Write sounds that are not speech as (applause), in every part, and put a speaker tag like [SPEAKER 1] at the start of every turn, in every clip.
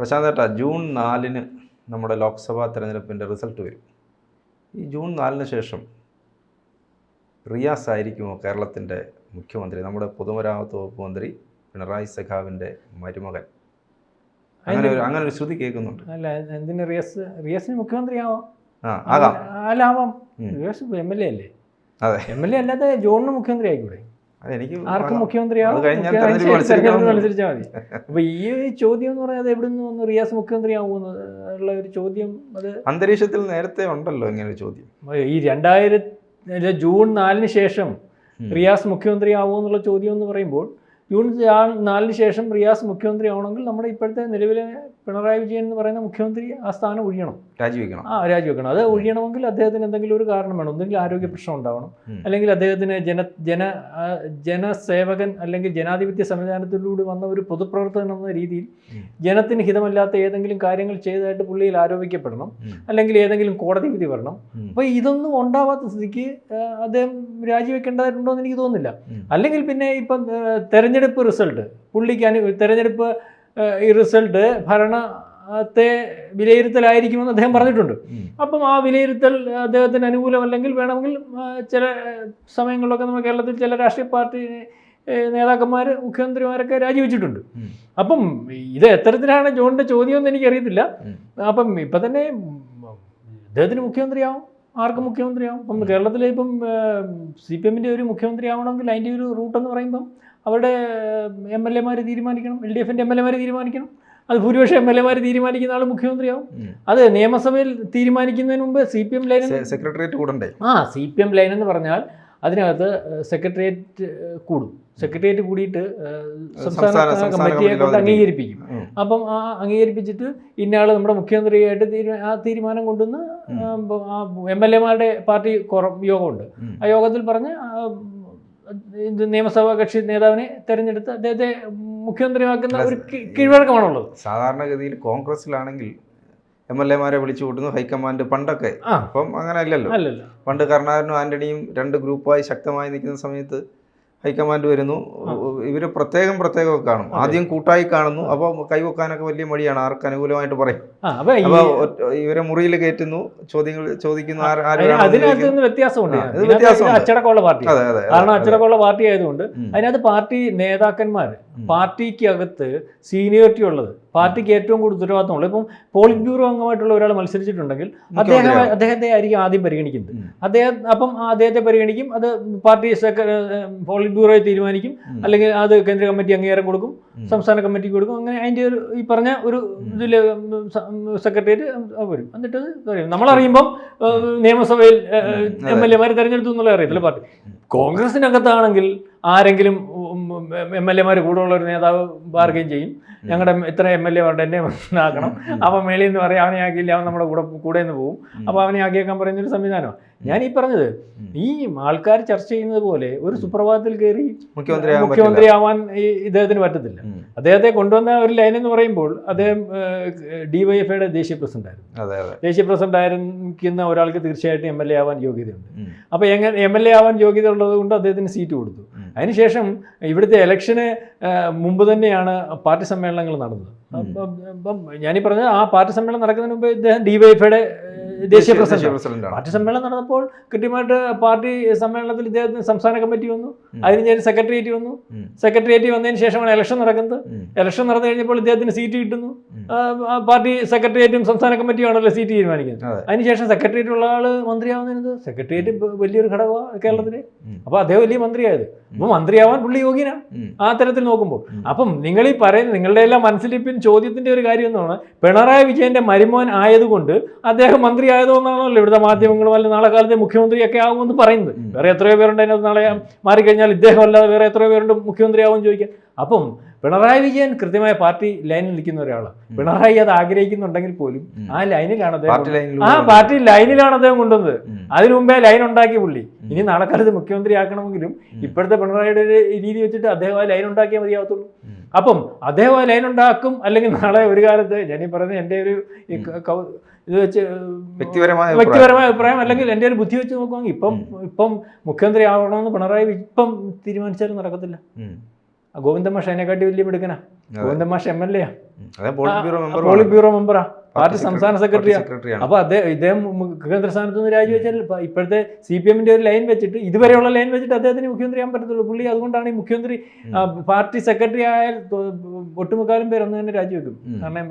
[SPEAKER 1] പ്രശാന്ത് ഏട്ടാ ജൂൺ നാലിന് നമ്മുടെ ലോക്സഭാ തെരഞ്ഞെടുപ്പിന്റെ റിസൾട്ട് വരും. ഈ ജൂൺ നാലിന് ശേഷം റിയാസ് ആയിരിക്കുമോ കേരളത്തിന്റെ മുഖ്യമന്ത്രി? നമ്മുടെ പൊതുമരാമത്ത് വകുപ്പ് മന്ത്രി പിണറായി സഖാവിന്റെ മരുമകൻ. അങ്ങനെ ഒരു അങ്ങനെ ഒരു ശ്രുതി കേൾക്കുന്നുണ്ട്.
[SPEAKER 2] അല്ല എന്തിന് റിയാസ് റിയാസിന് മുഖ്യമന്ത്രിയാവാം?
[SPEAKER 1] ആകാം.
[SPEAKER 2] അല്ലാവാം റിയാസ് എം എൽ എ അല്ലേ?
[SPEAKER 1] അതെ.
[SPEAKER 2] എം എൽ എ അല്ലാതെ ജോണിന് മുഖ്യമന്ത്രി ആയിക്കൂടെ
[SPEAKER 1] അതെനിക്ക്
[SPEAKER 2] ആർക്കും. മുഖ്യമന്ത്രിയാവും. മത്സരിച്ചാൽ മതി അപ്പൊ ഈ ചോദ്യം എന്ന് പറഞ്ഞാൽ എവിടെ നിന്ന് വന്നു റിയാസ് മുഖ്യമന്ത്രി ഉള്ള ഒരു ചോദ്യം അത്
[SPEAKER 1] അന്തരീക്ഷത്തിൽ നേരത്തെ ഉണ്ടല്ലോ ഇങ്ങനെ ഒരു ചോദ്യം
[SPEAKER 2] ഈ രണ്ടായിരത്തി ജൂൺ നാലിന് ശേഷം റിയാസ് മുഖ്യമന്ത്രി ആവുമെന്നുള്ള ചോദ്യം എന്ന് പറയുമ്പോൾ ജൂൺ നാലിന് ശേഷം റിയാസ് മുഖ്യമന്ത്രി ആവണമെങ്കിൽ നമ്മുടെ ഇപ്പോഴത്തെ നിലവിലെ പിണറായി വിജയൻ എന്ന് പറയുന്ന മുഖ്യമന്ത്രി ആ സ്ഥാനം ഒഴിയണം.
[SPEAKER 1] രാജിവെക്കണം.
[SPEAKER 2] ആ രാജിവെക്കണം. അത് ഒഴിയണമെങ്കിൽ അദ്ദേഹത്തിന് എന്തെങ്കിലും ഒരു കാരണം വേണം. എന്തെങ്കിലും ആരോഗ്യ പ്രശ്നം ഉണ്ടാവണം. അല്ലെങ്കിൽ അദ്ദേഹത്തിന് ജന ജന ജനസേവകൻ അല്ലെങ്കിൽ ജനാധിപത്യ സംവിധാനത്തിലൂടെ വന്ന ഒരു പൊതുപ്രവർത്തകൻ എന്ന രീതിയിൽ. ജനത്തിന് ഹിതമല്ലാത്ത ഏതെങ്കിലും കാര്യങ്ങൾ ചെയ്തതായിട്ട് പുള്ളിയിൽ ആരോപിക്കപ്പെടണം. അല്ലെങ്കിൽ ഏതെങ്കിലും കോടതി വിധി വരണം. അപ്പോൾ ഇതൊന്നും ഉണ്ടാവാത്ത സ്ഥിതിക്ക് അദ്ദേഹം രാജിവെക്കേണ്ടതായിട്ടുണ്ടോ എന്ന് എനിക്ക് തോന്നുന്നില്ല. അല്ലെങ്കിൽ പിന്നെ ഇപ്പം തെരഞ്ഞെടുപ്പ് റിസൾട്ട്. പുള്ളിക്ക് അനു തെരഞ്ഞെടുപ്പ് ഈ റിസൾട്ട് ഭരണത്തെ വിലയിരുത്തലായിരിക്കുമെന്ന് അദ്ദേഹം പറഞ്ഞിട്ടുണ്ട്. അപ്പം ആ വിലയിരുത്തൽ അദ്ദേഹത്തിന് അനുകൂലമല്ലെങ്കിൽ വേണമെങ്കിൽ ചില സമയങ്ങളിലൊക്കെ നമ്മുടെ കേരളത്തിൽ ചില രാഷ്ട്രീയ പാർട്ടി നേതാക്കന്മാർ മുഖ്യമന്ത്രിമാരൊക്കെ രാജിവെച്ചിട്ടുണ്ട്. അപ്പം ഇത് എത്തരത്തിലാണ് ജോണിന്റെ ചോദ്യമെന്ന് എനിക്കറിയത്തില്ല. അപ്പം ഇപ്പം തന്നെ അദ്ദേഹത്തിന് മുഖ്യമന്ത്രിയാവും. ആർക്ക് മുഖ്യമന്ത്രിയാവും. അപ്പം കേരളത്തിലെ ഇപ്പം സി പി എമ്മിന്റെ ഒരു മുഖ്യമന്ത്രിയാവണമെങ്കിൽ അതിന്റെ ഒരു റൂട്ട് എന്ന് പറയുമ്പം അവരുടെ എം എൽ എമാർ തീരുമാനിക്കണം എൽ ഡി എഫിന്റെ എം എൽ എമാർ തീരുമാനിക്കണം. അത് ഭൂരിപക്ഷം എം എൽ എമാർ തീരുമാനിക്കുന്ന ആൾ മുഖ്യമന്ത്രിയാവും. അത് നിയമസഭയിൽ തീരുമാനിക്കുന്നതിന് മുമ്പ് C P M line
[SPEAKER 1] secretariat കൂടണ്ടേ?
[SPEAKER 2] ആ സി പി എം ലൈൻ എന്ന് പറഞ്ഞാൽ അതിനകത്ത് സെക്രട്ടേറിയറ്റ് കൂടും. സെക്രട്ടേറിയറ്റ് കൂടിയിട്ട്
[SPEAKER 1] സംസ്ഥാന-
[SPEAKER 2] കമ്മിറ്റിയെ കൊണ്ട് അംഗീകരിപ്പിക്കും. അപ്പം ആ അംഗീകരിപ്പിച്ചിട്ട് ഇന്നയാൾ നമ്മുടെ മുഖ്യമന്ത്രിയായിട്ട് തീരു- ആ തീരുമാനം കൊണ്ടുവന്ന് എം എൽ എമാരുടെ പാർട്ടി യോഗമുണ്ട്. ആ യോഗത്തിൽ പറഞ്ഞ് നിയമസഭാ കക്ഷി നേതാവിനെ തെരഞ്ഞെടുത്ത് അദ്ദേഹത്തെ മുഖ്യമന്ത്രിയാക്കുന്ന ഒരു കീഴ്വഴക്കമാണുള്ളത്.
[SPEAKER 1] സാധാരണഗതിയിൽ കോൺഗ്രസിലാണെങ്കിൽ എം എൽ എമാരെ വിളിച്ചു കൂട്ടുന്നു ഹൈക്കമാൻഡ് പണ്ടൊക്കെ. അപ്പം അങ്ങനെ അല്ലല്ലോ
[SPEAKER 2] അല്ലല്ലോ.
[SPEAKER 1] പണ്ട് കരുണാകരനും ആന്റണിയും രണ്ട് ഗ്രൂപ്പായി ശക്തമായി നിൽക്കുന്ന സമയത്ത് ഹൈക്കമാൻഡ് വരുന്നു. ഇവർ പ്രത്യേകം പ്രത്യേകം കാണും. ആദ്യം കൂട്ടായി കാണുന്നു. അപ്പോൾ കൈവെക്കാനൊക്കെ വലിയ മടിയാണ്. ആർക്ക് അനുകൂലമായിട്ട് പറയും.
[SPEAKER 2] ആ അപ്പൊ ഈ-
[SPEAKER 1] അപ്പൊ ഒറ്റ- ഇവരെ മുറിയിൽ കയറ്റുന്നു. ചോദ്യങ്ങൾ ചോദിക്കുന്നു
[SPEAKER 2] അതിനകത്ത് വ്യത്യാസമുണ്ട്. അച്ചടക്കമുള്ള പാർട്ടി. കാരണം. അച്ചടക്കമുള്ള പാർട്ടി ആയതുകൊണ്ട്. അതിനകത്ത് പാർട്ടി നേതാക്കന്മാർ. പാർട്ടിക്ക് അകത്ത് സീനിയോറിറ്റി ഉള്ളത് പാർട്ടിക്ക് ഏറ്റവും കൂടുതൽ ഉത്തരവാദിത്തമുള്ളത് ഇപ്പം പോളിറ്റ് ബ്യൂറോ അംഗമായിട്ടുള്ള ഒരാൾ മത്സരിച്ചിട്ടുണ്ടെങ്കിൽ അദ്ദേഹം അദ്ദേഹത്തെ ആയിരിക്കും ആദ്യം പരിഗണിക്കുന്നത്. അദ്ദേഹം അപ്പം അദ്ദേഹത്തെ പരിഗണിക്കും. അത് പാർട്ടി സെക്ര പോളിറ്റ് ബ്യൂറോയെ തീരുമാനിക്കും. അല്ലെങ്കിൽ അത് കേന്ദ്ര കമ്മിറ്റി അംഗീകാരം കൊടുക്കും സംസ്ഥാന കമ്മിറ്റിക്ക് കൊടുക്കും. അങ്ങനെ അതിന്റെ ഒരു ഈ പറഞ്ഞ ഒരു ഇതിൽ സെക്രട്ടേറിയറ്റ് വരും. എന്നിട്ട് പറയും നമ്മളറിയുമ്പം നിയമസഭയിൽ. എം എൽ എമാർ തെരഞ്ഞെടുത്തു എന്നുള്ള അറിയത്തില്ല. പാർട്ടി. കോൺഗ്രസിനകത്താണെങ്കിൽ ആരെങ്കിലും എം എൽ എമാർ കൂടെയുള്ള ഒരു നേതാവ് ബാർഗെയിൻ ചെയ്യും. ഞങ്ങളുടെ ഇത്ര എം എൽ എ ഉണ്ട് എന്നെ ആക്കണം. അപ്പം മേളിൽ എന്ന് പറയും അവനെ ആക്കിയില്ല അവൻ നമ്മുടെ കൂടെ കൂടെ നിന്ന് പോകും അപ്പോൾ അവനെ ആക്കിയേക്കാൻ പറയുന്നൊരു സംവിധാനമാണ് ഞാൻ ഈ പറഞ്ഞത് ഈ ആൾക്കാർ ചർച്ച ചെയ്യുന്നത് പോലെ ഒരു സുപ്രഭാതത്തിൽ കയറി
[SPEAKER 1] മുഖ്യമന്ത്രി മുഖ്യമന്ത്രി
[SPEAKER 2] ആവാൻ ഈ ഇദ്ദേഹത്തിന് പറ്റത്തില്ല. അദ്ദേഹത്തെ കൊണ്ടുവന്ന ഒരു ലൈൻ എന്ന് പറയുമ്പോൾ അദ്ദേഹം ഡിവൈഎഫ്ഐയുടെ ദേശീയ പ്രസിഡന്റ് ആയിരുന്നു
[SPEAKER 1] അതെ അതെ.
[SPEAKER 2] ദേശീയ പ്രസിഡന്റ് ആയിരിക്കുന്ന ഒരാൾക്ക് തീർച്ചയായിട്ടും എം എൽ എ ആവാൻ യോഗ്യതയുണ്ട്. അപ്പോൾ എങ്ങനെ എം എൽ എ ആവാൻ യോഗ്യത ഉള്ളത് കൊണ്ട് അദ്ദേഹത്തിന് സീറ്റ് കൊടുത്തു. അതിനുശേഷം ഇവിടുത്തെ ഇലക്ഷന് മുമ്പ് തന്നെയാണ് പാർട്ടി സമ്മേളനങ്ങൾ നടന്നത്. അപ്പം ഞാനീ പറഞ്ഞത് ആ പാർട്ടി സമ്മേളനം നടക്കുന്നതിന് മുമ്പ് ഇദ്ദേഹം ഡിവൈഎഫ്ഐയുടെ ദേശീയ പ്രസിഡന്റ് പാർട്ടി സമ്മേളനം നടന്നപ്പോൾ കൃത്യമായിട്ട് പാർട്ടി സമ്മേളനത്തിൽ ഇദ്ദേഹത്തിന് സംസ്ഥാന കമ്മിറ്റി വന്നു. അതിന് ഞാൻ സെക്രട്ടേറിയറ്റ് വന്നു. സെക്രട്ടേറിയറ്റ് വന്നതിന് ശേഷമാണ് ഇലക്ഷൻ നടക്കുന്നത്. ഇലക്ഷൻ നടന്നു കഴിഞ്ഞപ്പോൾ ഇദ്ദേഹത്തിന് സീറ്റ് കിട്ടുന്നു. പാർട്ടി സെക്രട്ടേറിയറ്റും സംസ്ഥാന കമ്മിറ്റിയും ആണല്ലോ സീറ്റ് തീരുമാനിക്കുന്നത്.
[SPEAKER 1] അതെ.
[SPEAKER 2] അതിനുശേഷം സെക്രട്ടേറിയറ്റ് ഉള്ള ആൾ മന്ത്രിയാവുന്നത് സെക്രട്ടേറിയറ്റ് വലിയൊരു ഘടകമാണ്
[SPEAKER 1] കേരളത്തിൽ.
[SPEAKER 2] അപ്പൊ അദ്ദേഹം വലിയ മന്ത്രിയായത്. അപ്പൊ മന്ത്രിയാവാൻ പുള്ളി യോഗ്യനാണ് ആ തരത്തിൽ നോക്കുമ്പോൾ. അപ്പം നിങ്ങൾ ഈ പറയുന്ന നിങ്ങളുടെ എല്ലാം മനസ്സിലിപ്പിൻ ചോദ്യത്തിന്റെ ഒരു കാര്യം എന്നാണ് പിണറായി വിജയന്റെ മരുമോൻ ആയതുകൊണ്ട് അദ്ദേഹം മന്ത്രി ആയതുകൊണ്ടാണല്ലോ ഇവിടുത്തെ മാധ്യമങ്ങളും അല്ല നാളെ കാലത്തെ മുഖ്യമന്ത്രിയൊക്കെ ആകുമെന്ന് പറയുന്നത്. വേറെ എത്രയോ പേരുണ്ട് അതിനകത്ത് നാളെ മാറിക്കഴിഞ്ഞാൽ ഇദ്ദേഹം അല്ലാതെ വേറെ എത്രയോ പേരുണ്ട് മുഖ്യമന്ത്രിയാവും ചോദിക്കാൻ അപ്പം പിണറായി വിജയൻ കൃത്യമായ പാർട്ടി ലൈനിൽ നിൽക്കുന്ന ഒരാളാണ്. പിണറായി അത് ആഗ്രഹിക്കുന്നുണ്ടെങ്കിൽ പോലും. ആ ലൈനിലാണ് അദ്ദേഹം ആ പാർട്ടി ലൈനിലാണ് അദ്ദേഹം കൊണ്ടുവന്നത്. അതിനു മുമ്പേ ലൈൻ ഉണ്ടാക്കി പുള്ളി. ഇനി നാളെ കാലത്ത് മുഖ്യമന്ത്രി ആക്കണമെങ്കിലും ഇപ്പോഴത്തെ പിണറായിയുടെ ഒരു രീതി വെച്ചിട്ട് അദ്ദേഹം ആ ലൈൻ ഉണ്ടാക്കിയാൽ മതിയാവത്തുള്ളൂ. അപ്പം അദ്ദേഹം ആ ലൈൻ ഉണ്ടാക്കും അല്ലെങ്കിൽ നാളെ ഒരു കാലത്ത് ഞാനീ പറയുന്നത് എന്റെ ഒരു ഇത് വെച്ച്
[SPEAKER 1] വ്യക്തിപരമായ
[SPEAKER 2] വ്യക്തിപരമായ അഭിപ്രായം അല്ലെങ്കിൽ എന്റെ ഒരു ബുദ്ധി വെച്ച് നോക്കുവാണെങ്കിൽ ഇപ്പം ഇപ്പം മുഖ്യമന്ത്രി ആവണമെന്ന് പിണറായി ഇപ്പം തീരുമാനിച്ചാലും നടക്കത്തില്ല. ഗോവിന്ദ മാഷ് അതിനെക്കാട്ടി വലിയ പിടുക്കനാ ഗോവിന്ദ മാഷ് എം എൽ എ
[SPEAKER 1] ഉം. ബ്യൂറോ മെമ്പർ
[SPEAKER 2] പോളിറ്റ് ബ്യൂറോ മെമ്പറാ. പാർട്ടി സംസ്ഥാന
[SPEAKER 1] സെക്രട്ടറി
[SPEAKER 2] അപ്പൊ അദ്ദേഹം ഇദ്ദേഹം മുഖ്യമന്ത്രി സ്ഥാനത്ത് നിന്ന് രാജിവെച്ചാൽ ഇപ്പോഴത്തെ സി പി എമ്മിന്റെ ഒരു ലൈൻ വെച്ചിട്ട് ഇതുവരെയുള്ള ലൈൻ വെച്ചിട്ട് അദ്ദേഹത്തിന് മുഖ്യമന്ത്രി ആകാൻ പറ്റത്തുള്ളൂ. പുള്ളി അതുകൊണ്ടാണ് ഈ മുഖ്യമന്ത്രി പാർട്ടി സെക്രട്ടറി ആയാൽ ഒട്ടുമുക്കാലും പേര് അന്ന് തന്നെ രാജിവെക്കും. കാരണം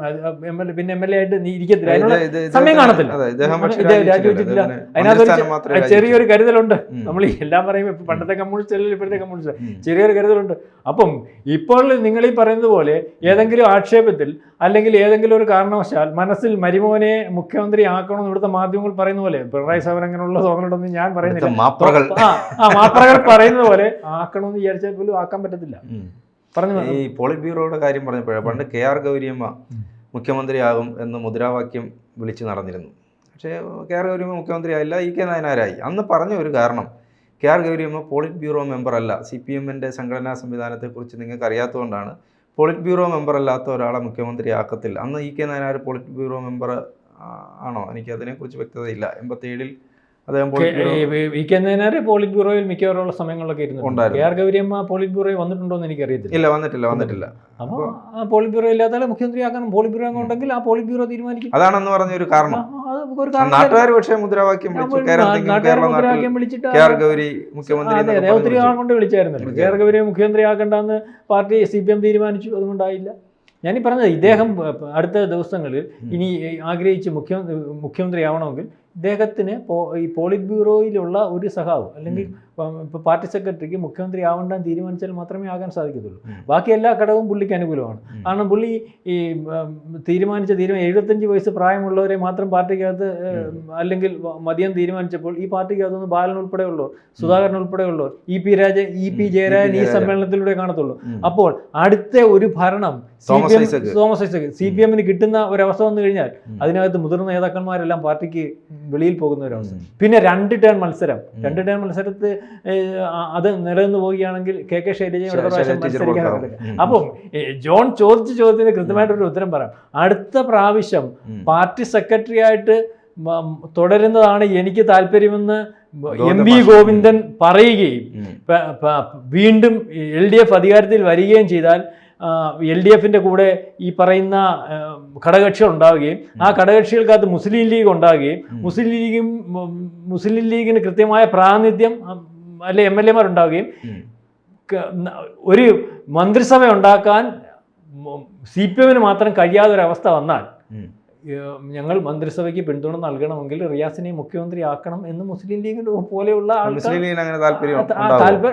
[SPEAKER 2] എം എൽ പിന്നെ എം എൽ എ ആയിട്ട് നീ ഇരിക്കത്തില്ല. അതിനുള്ള സമയം കാണത്തില്ല.
[SPEAKER 1] രാജിവെച്ചിട്ടില്ല. അതിനകത്ത്
[SPEAKER 2] അതിനകത്തൊരു ചെറിയൊരു കരുതലുണ്ട്. നമ്മൾ ഈ എല്ലാം പറയുമ്പോൾ പണ്ടത്തെ കമ്മ്യൂണിസ്റ്റ് അല്ലെങ്കിൽ ഇപ്പോഴത്തെ കമ്മ്യൂണിസ്റ്റ്. ചെറിയൊരു കരുതലുണ്ട്. അപ്പം ഇപ്പോൾ നിങ്ങൾ ഈ പറയുന്നത് പോലെ ഏതെങ്കിലും ആക്ഷേപത്തിൽ അല്ലെങ്കിൽ ഏതെങ്കിലും ഒരു കാരണവശാൽ മനസ്സിൽ മരിമോനെ മുഖ്യമന്ത്രി ആക്കണമെന്ന് ഇവിടുത്തെ മാധ്യമങ്ങൾ പറയുന്ന പോലെ പിണറായി സവൻ അങ്ങനെയുള്ള തോന്നലുണ്ടെന്ന് ഞാൻ പറയുന്നില്ല.
[SPEAKER 1] മാത്രകൾ മാപ്രകൾ.
[SPEAKER 2] ആ മാപ്രകൾ പറയുന്നത് പോലെ ആക്കണമെന്ന് വിചാരിച്ചാൽ പോലും ആക്കാൻ പറ്റത്തില്ല. പറഞ്ഞു
[SPEAKER 1] ഈ പോളിറ്റ് ബ്യൂറോയുടെ കാര്യം പറഞ്ഞപ്പോഴാണ് പണ്ട് കെ ആർ ഗൗരിയമ്മ മുഖ്യമന്ത്രിയാകും എന്ന് മുദ്രാവാക്യം വിളിച്ച് നടന്നിരുന്നു. പക്ഷേ കെ ആർ ഗൗരിയമ്മ മുഖ്യമന്ത്രിയായില്ല ഇ കെ നായനാരായി. അന്ന് പറഞ്ഞ ഒരു കാരണം K R Gauriamma polit bureau മെമ്പറല്ല. C P എമ്മിന്റെ സംഘടനാ സംവിധാനത്തെക്കുറിച്ച് നിങ്ങൾക്ക് അറിയാത്തതുകൊണ്ടാണ് പോളിറ്റ് ബ്യൂറോ മെമ്പർ അല്ലാത്ത ഒരാളെ മുഖ്യമന്ത്രി ആക്കത്തില്ല. അന്ന് E K Nayanar polit bureau member ആണോ? എനിക്ക് അതിനെക്കുറിച്ച് വ്യക്തതയില്ല. എൺപത്തിയേഴിൽ അദ്ദേഹം polit bureau
[SPEAKER 2] V K Nayanar polit ബ്യൂറോയിൽ മിക്കവാറുള്ള സമയങ്ങളിലൊക്കെ ഇരുന്നു. കെ ആർ ഗൗരിയമ്മ പോളിറ്റ് ബ്യൂറോയിൽ വന്നിട്ടുണ്ടോ എന്ന് എനിക്കറിയത്തില്ല.
[SPEAKER 1] ഇല്ല വന്നിട്ടില്ല വന്നിട്ടില്ല.
[SPEAKER 2] അപ്പോൾ പോളിറ്റ് ബ്യൂറോ ഇല്ലാത്ത ആളെ മുഖ്യമന്ത്രി ആക്കണം. പോളിറ്റ് ബ്യൂറോ ഉണ്ടെങ്കിൽ ആ പോളിറ്റ് ബ്യൂറോ തീരുമാനിക്കും.
[SPEAKER 1] അതാണെന്ന് പറഞ്ഞ ഒരു കാരണം
[SPEAKER 2] ഒരു
[SPEAKER 1] നാട്ടുകാർ പക്ഷേ മുദ്രാവാക്യം വിളിച്ചു. കേരളം തിങ്ങും,
[SPEAKER 2] നാട്ടുകാർ
[SPEAKER 1] കേരള നാട്ടിൽ
[SPEAKER 2] മുദ്രാവാക്യം വിളിച്ചിട്ട്
[SPEAKER 1] ഗൗരി മുഖ്യമന്ത്രി
[SPEAKER 2] അതെ
[SPEAKER 1] എന്നൊക്കെ
[SPEAKER 2] അതെ ഒത്തിരി
[SPEAKER 1] പറഞ്ഞു
[SPEAKER 2] കൊണ്ട് വിളിച്ചായിരുന്നല്ലോ. കെ ആർ ഗൗരിയെ മുഖ്യമന്ത്രി ആക്കണ്ടെന്ന് പാർട്ടി സി പി എം തീരുമാനിച്ചു. അതുകൊണ്ടായില്ല. ഞാനീ പറഞ്ഞത് ഇദ്ദേഹം അടുത്ത ദിവസങ്ങളിൽ ഇനി ആഗ്രഹിച്ച് മുഖ്യമന്ത്രി മുഖ്യമന്ത്രി ആവണമെങ്കിൽ ഇദ്ദേഹത്തിന് ഈ പോളിറ്റ് ബ്യൂറോയിലുള്ള ഒരു സഹാവ് അല്ലെങ്കിൽ ഇപ്പോൾ പാർട്ടി സെക്രട്ടറിക്ക് മുഖ്യമന്ത്രി ആവണ്ടാൻ തീരുമാനിച്ചാൽ മാത്രമേ ആകാൻ സാധിക്കത്തുള്ളൂ. ബാക്കി എല്ലാ ഘടകവും പുള്ളിക്ക് അനുകൂലമാണ്. കാരണം പുള്ളി ഈ തീരുമാനിച്ച തീരുമാനം എഴുപത്തഞ്ച് വയസ്സ് പ്രായമുള്ളവരെ മാത്രം പാർട്ടിക്കകത്ത് അല്ലെങ്കിൽ മദ്യം മതിയം തീരുമാനിച്ചപ്പോൾ ഈ പാർട്ടിക്കകത്തുനിന്ന് ബാലൻ ഉൾപ്പെടെയുള്ളവർ സുധാകരൻ ഉൾപ്പെടെയുള്ളവർ E P Raja E P Jayarajan ഈ. സമ്മേളനത്തിലൂടെ കാണത്തുള്ളൂ. അപ്പോൾ അടുത്ത ഒരു ഭരണം C
[SPEAKER 1] Thomas
[SPEAKER 2] P M
[SPEAKER 1] Isaac.
[SPEAKER 2] Thomas Isaac. C P എമ്മിന് കിട്ടുന്ന ഒരവസ്ഥ വന്നു കഴിഞ്ഞാൽ. അതിനകത്ത് മുതിർന്ന നേതാക്കന്മാരെല്ലാം പാർട്ടിക്ക് വെളിയിൽ പോകുന്ന ഒരവസ്ഥ. പിന്നെ രണ്ട് ടേൺ മത്സരം. രണ്ട് ടേൺ മത്സരത്ത് അത് നിലനിന്ന് പോവുകയാണെങ്കിൽ കെ കെ
[SPEAKER 1] ശൈലജയും
[SPEAKER 2] അടുത്ത പ്രാവശ്യം മത്സരിക്കാൻ. അപ്പം ജോൺ ചോദിച്ച ചോദ്യത്തിന് കൃത്യമായിട്ടൊരു ഉത്തരം പറയാം. അടുത്ത പ്രാവശ്യം പാർട്ടി സെക്രട്ടറി ആയിട്ട്
[SPEAKER 1] തുടരുന്നതാണ്
[SPEAKER 2] എനിക്ക് താല്പര്യമെന്ന് എം വി ഗോവിന്ദൻ പറയുകയും വീണ്ടും എൽ ഡി എഫ് അധികാരത്തിൽ വരികയും ചെയ്താൽ എൽ ഡി എഫിന്റെ കൂടെ ഈ പറയുന്ന ഘടകക്ഷികൾ ഘടകകക്ഷികൾ ഉണ്ടാവുകയും ആ ഘടകക്ഷികൾക്കകത്ത് മുസ്ലിം ലീഗ് ഉണ്ടാവുകയും മുസ്ലിം ലീഗും മുസ്ലിം ലീഗിന് കൃത്യമായ പ്രാതിനിധ്യം അല്ലെ എം എൽ ന- ഒരു മന്ത്രിസഭ ഉണ്ടാക്കാൻ സി പി എമ്മിന് മാത്രം കഴിയാതൊരവസ്ഥ വന്നാൽ
[SPEAKER 1] അവസ്ഥ
[SPEAKER 2] ഏഹ് ഞങ്ങൾ മന്ത്രിസഭയ്ക്ക് പിന്തുണ നൽകണമെങ്കിൽ റിയാസിനെ മുഖ്യമന്ത്രി ആക്കണം എന്ന് മുസ്ലിം ലീഗിന് പോലെയുള്ള
[SPEAKER 1] താല്പര്യം?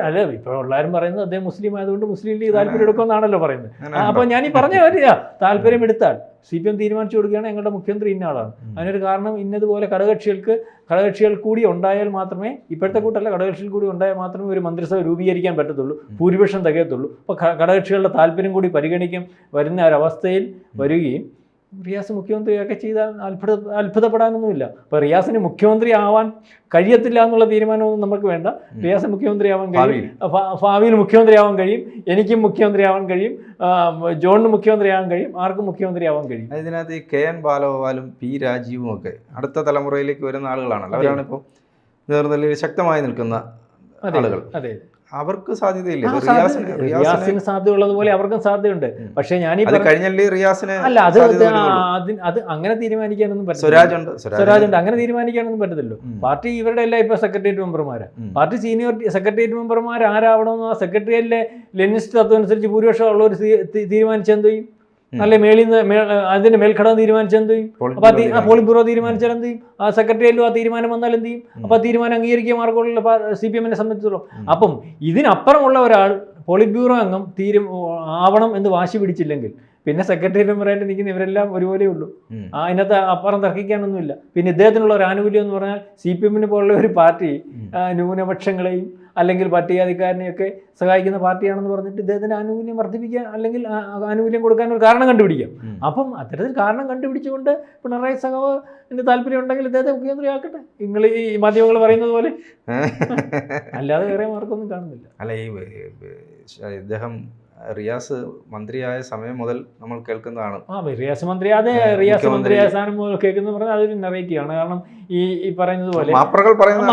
[SPEAKER 2] അല്ല ഇപ്പോൾ എല്ലാവരും പറയുന്നത് അദ്ദേഹം മുസ്ലിം ആയതുകൊണ്ട് മുസ്ലിം ലീഗ് താല്പര്യം എടുക്കുമെന്നാണല്ലോ പറയുന്നത്. അപ്പോൾ അപ്പൊ ഞാൻ ഈ പറഞ്ഞ കാര്യ താല്പര്യം എടുത്താൽ സി പി എം തീരുമാനിച്ചു കൊടുക്കുകയാണ് ഞങ്ങളുടെ മുഖ്യമന്ത്രി ഇന്ന ആളാണ്. അതിനൊരു കാരണം ഇന്നതുപോലെ ഘടകകക്ഷികൾക്ക് ഘടകകക്ഷികൾ കൂടി ഉണ്ടായാൽ മാത്രമേ ഇപ്പോഴത്തെ കൂട്ടല്ല ഘടകകക്ഷികൾ കൂടി ഉണ്ടായാൽ മാത്രമേ ഒരു മന്ത്രിസഭ രൂപീകരിക്കാൻ പറ്റത്തുള്ളൂ ഭൂരിപക്ഷം തികയത്തുള്ളൂ. അപ്പോൾ ഘടകകക്ഷികളുടെ താല്പര്യം കൂടി പരിഗണിക്കും. വരുന്ന ഒരവസ്ഥയിൽ വരികയും റിയാസ് മുഖ്യമന്ത്രിയൊക്കെ ചെയ്താൽ അത്ഭുത അത്ഭുതപ്പെടാനൊന്നുമില്ല. അപ്പോൾ റിയാസിന് മുഖ്യമന്ത്രി ആവാൻ കഴിയത്തില്ല എന്നുള്ള തീരുമാനമൊന്നും നമുക്ക് വേണ്ട. റിയാസ് മുഖ്യമന്ത്രി ആവാൻ കഴിയും.
[SPEAKER 1] ഭാവിയിൽ.
[SPEAKER 2] മുഖ്യമന്ത്രി ആവാൻ കഴിയും. എനിക്കും മുഖ്യമന്ത്രി ആവാൻ കഴിയും. ജോണിന് മുഖ്യമന്ത്രി ആവാൻ കഴിയും. ആർക്കും മുഖ്യമന്ത്രി ആവാൻ കഴിയും.
[SPEAKER 1] ഇതിനകത്ത് ഈ കെ എൻ ബാലഗോപാലും പി രാജീവും ഒക്കെ അടുത്ത തലമുറയിലേക്ക് വരുന്ന ആളുകളാണല്ലോ.
[SPEAKER 2] അതെ.
[SPEAKER 1] അവരാണ് ഇപ്പോൾ നേതൃത്വത്തിൽ ശക്തമായി നിൽക്കുന്ന ആളുകൾ.
[SPEAKER 2] അതെ.
[SPEAKER 1] അവർക്ക് സാധ്യതയില്ല. റിയാസിന്
[SPEAKER 2] സാധ്യതയുള്ളതുപോലെ അവർക്കും സാധ്യതയുണ്ട്. പക്ഷേ ഞാൻ
[SPEAKER 1] കഴിഞ്ഞല്ലേ റിയാസിന്
[SPEAKER 2] അല്ല അത് അത് അങ്ങനെ തീരുമാനിക്കാനൊന്നും പറ്റില്ല
[SPEAKER 1] സ്വരാജ് ഉണ്ട്
[SPEAKER 2] സ്വരാജ് ഉണ്ട്. അങ്ങനെ തീരുമാനിക്കാനൊന്നും
[SPEAKER 1] പറ്റത്തില്ലോ
[SPEAKER 2] പാർട്ടി ഇവരുടെ എല്ലാം ഇപ്പൊ സെക്രട്ടേറിയറ്റ് മെമ്പർമാരാ. പാർട്ടി സീനിയർ സെക്രട്ടേറിയറ്റ് മെമ്പർമാർ ആരാവണമെന്ന് ആ സെക്രട്ടേറിയറ്റിലെ ലെനിസ്റ്റ് തത്വം അനുസരിച്ച് ഭൂരിപക്ഷം ഉള്ളവർ തീരുമാനിച്ചെന്ത് ചെയ്യും. അല്ലെ മേളിൽ നിന്ന് അതിന്റെ മേൽഘടകം തീരുമാനിച്ചെന്ത് ചെയ്യും? അപ്പൊ ആ
[SPEAKER 1] ബ്യൂറോ
[SPEAKER 2] തീരുമാനിച്ചാൽ എന്ത് ചെയ്യും? ആ സെക്രട്ടേറിയറ്റിലും ആ തീരുമാനം വന്നാൽ എന്ത് ചെയ്യും? അപ്പൊ ആ തീരുമാനം അംഗീകരിക്കുക മാർഗമുള്ള സി പി എമ്മിനെ സംബന്ധിച്ചിടത്തോളം. അപ്പം ഇതിനപ്പുറമുള്ള ഒരാൾ പോളിറ്റ് ബ്യൂറോ അംഗം തീരും ആവണം എന്ന് വാശി പിടിച്ചില്ലെങ്കിൽ പിന്നെ സെക്രട്ടേറിയറ്റ് മെമ്പറായിട്ട് നിൽക്കുന്ന ഇവരെല്ലാം ഒരുപോലെ ഉള്ളൂ. ആ അതിനകത്ത് അപ്പുറം തർക്കിക്കാനൊന്നുമില്ല. പിന്നെ ഇദ്ദേഹത്തിനുള്ള ഒരു ആനുകൂല്യം എന്ന് പറഞ്ഞാൽ സി പി എമ്മിന് പോലുള്ള ഒരു പാർട്ടി ന്യൂനപക്ഷങ്ങളെയും അല്ലെങ്കിൽ പട്ടികജാതിക്കാരനെയൊക്കെ സഹായിക്കുന്ന പാർട്ടിയാണെന്ന് പറഞ്ഞിട്ട് ഇദ്ദേഹത്തിന് ആനുകൂല്യം വർദ്ധിപ്പിക്കാൻ അല്ലെങ്കിൽ ആനുകൂല്യം കൊടുക്കാൻ ഒരു കാരണം കണ്ടുപിടിക്കാം. അപ്പം അത്തരത്തിൽ കാരണം കണ്ടുപിടിച്ചുകൊണ്ട് പിണറായി സഖാവ് എന്റെ താല്പര്യം ഉണ്ടെങ്കിൽ ഇദ്ദേഹത്തെ മുഖ്യമന്ത്രി ആക്കട്ടെ. നിങ്ങൾ ഈ മാധ്യമങ്ങൾ പറയുന്നത് പോലെ. (laughs) അല്ലാതെ വേറെ മാർക്കൊന്നും കാണുന്നില്ല.
[SPEAKER 1] അല്ല ഈ ഇദ്ദേഹം റിയാസ് മന്ത്രിയായ സമയം മുതൽ നമ്മൾ കേൾക്കുന്നതാണ്.
[SPEAKER 2] ആ റിയാസ് മന്ത്രി അതെ റിയാസ് മന്ത്രിയായ സ്ഥാനം കേൾക്കുന്ന പറഞ്ഞാൽ അതൊരു നെറേറ്റീവ് ആണ്. കാരണം ഈ ഈ പറയുന്നത് പോലെ
[SPEAKER 1] മാപ്രകൾ പറയുന്നത്.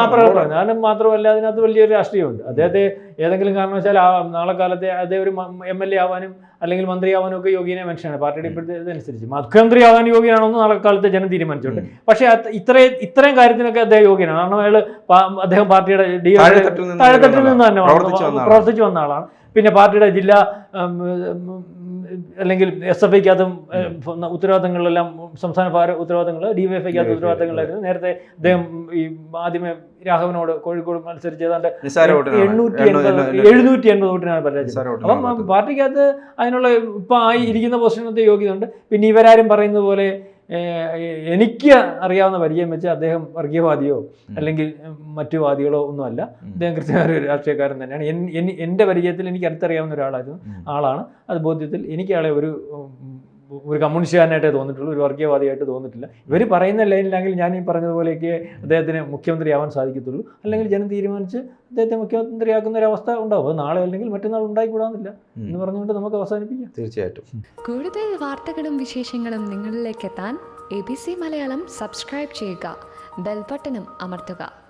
[SPEAKER 2] മാത്രമല്ല അതിനകത്ത് വലിയൊരു രാഷ്ട്രീയമുണ്ട്. അദ്ദേഹത്തെ ഏതെങ്കിലും കാരണവശാൽ ആ നാളെ കാലത്തെ അതേ ഒരു എം എൽ എ ആവാനും അല്ലെങ്കിൽ മന്ത്രിയാവാനും ഒക്കെ യോഗ്യനെ മനുഷ്യനാണ് പാർട്ടിയുടെ ഇപ്പോഴത്തെ ഇതനുസരിച്ച്. മുഖ്യമന്ത്രി ആവാൻ യോഗ്യനാണെന്ന് നാളെ കാലത്തെ ജനം തീരുമാനിച്ചിട്ടുണ്ട്. പക്ഷേ ഇത്രയും ഇത്രയും കാര്യത്തിനൊക്കെ അദ്ദേഹം യോഗ്യനാണ് കാരണം അയാൾ അദ്ദേഹം പാർട്ടിയുടെ ഡി
[SPEAKER 1] താഴെത്തട്ടിൽ നിന്ന്
[SPEAKER 2] തന്നെ
[SPEAKER 1] പ്രവർത്തിച്ചു വന്ന ആളാണ്.
[SPEAKER 2] പിന്നെ പാർട്ടിയുടെ ജില്ലാ അല്ലെങ്കിൽ എസ് എഫ് ഐക്കകത്തും ഉത്തരവാദിത്തങ്ങളിലെല്ലാം സംസ്ഥാന ഭാര ഉത്തരവാദിത്തങ്ങൾ ഡി വൈ എഫ് ഐക്കകത്ത് ഉത്തരവാദിത്തങ്ങളായിരുന്നു. നേരത്തെ അദ്ദേഹം ഈ ആദ്യമേ രാഘവനോട് കോഴിക്കോട് മത്സരിച്ച് ഏതാണ്ട്. എണ്ണൂറ്റി
[SPEAKER 1] എണ്ണൂ-
[SPEAKER 2] എൺപത് എഴുന്നൂറ്റി എൺപത് വോട്ടിനാണ് പരാജയം. അപ്പം പാർട്ടിക്കകത്ത് അതിനുള്ള ഇപ്പം ആയി ഇരിക്കുന്ന പൊസിഷനത്തെ യോഗ്യതയുണ്ട്. പിന്നെ ഇവരാരും പറയുന്നത് പോലെ എനിക്ക് അറിയാവുന്ന പരിചയം വെച്ച് അദ്ദേഹം വർഗീയവാദിയോ അല്ലെങ്കിൽ മറ്റു വാദികളോ ഒന്നുമല്ല. അദ്ദേഹം കൃത്യമായ ഒരു രാഷ്ട്രീയക്കാരൻ തന്നെയാണ്. എൻ- എൻ- എന്റെ പരിചയത്തിൽ എനിക്ക് അടുത്തറിയാവുന്ന ഒരാളായിരുന്നു. ആളാണ്. അത് ബോധ്യത്തിൽ എനിക്ക് ആളെ ഒരു ഒരു കമ്മ്യൂണിസ്റ്റുകാരനായിട്ടേ തോന്നിയിട്ടുള്ളൂ ഒരു വർഗീയവാദിയായിട്ട് തോന്നിയിട്ടില്ല. ഇവർ പറയുന്ന ലൈനിലാണെങ്കിൽ ഞാൻ ഈ പറഞ്ഞതുപോലെയൊക്കെ അദ്ദേഹത്തിന് മുഖ്യമന്ത്രിയാവാൻ സാധിക്കത്തുള്ളൂ. അല്ലെങ്കിൽ ജനം തീരുമാനിച്ച് അദ്ദേഹത്തെ മുഖ്യമന്ത്രിയാക്കുന്ന ഒരു അവസ്ഥ ഉണ്ടാവും. അത് നാളെ അല്ലെങ്കിൽ മറ്റന്നാൾ ഉണ്ടായിക്കൂടാന്നില്ല. എന്ന് പറഞ്ഞുകൊണ്ട് നമുക്ക് അവസാനിപ്പിക്കാം.
[SPEAKER 1] തീർച്ചയായിട്ടും.
[SPEAKER 3] കൂടുതൽ വാർത്തകളും വിശേഷങ്ങളും നിങ്ങളിലേക്ക് എത്താൻ A B C Malayalam subscribe ചെയ്യുക. ബെൽബട്ടനും അമർത്തുക.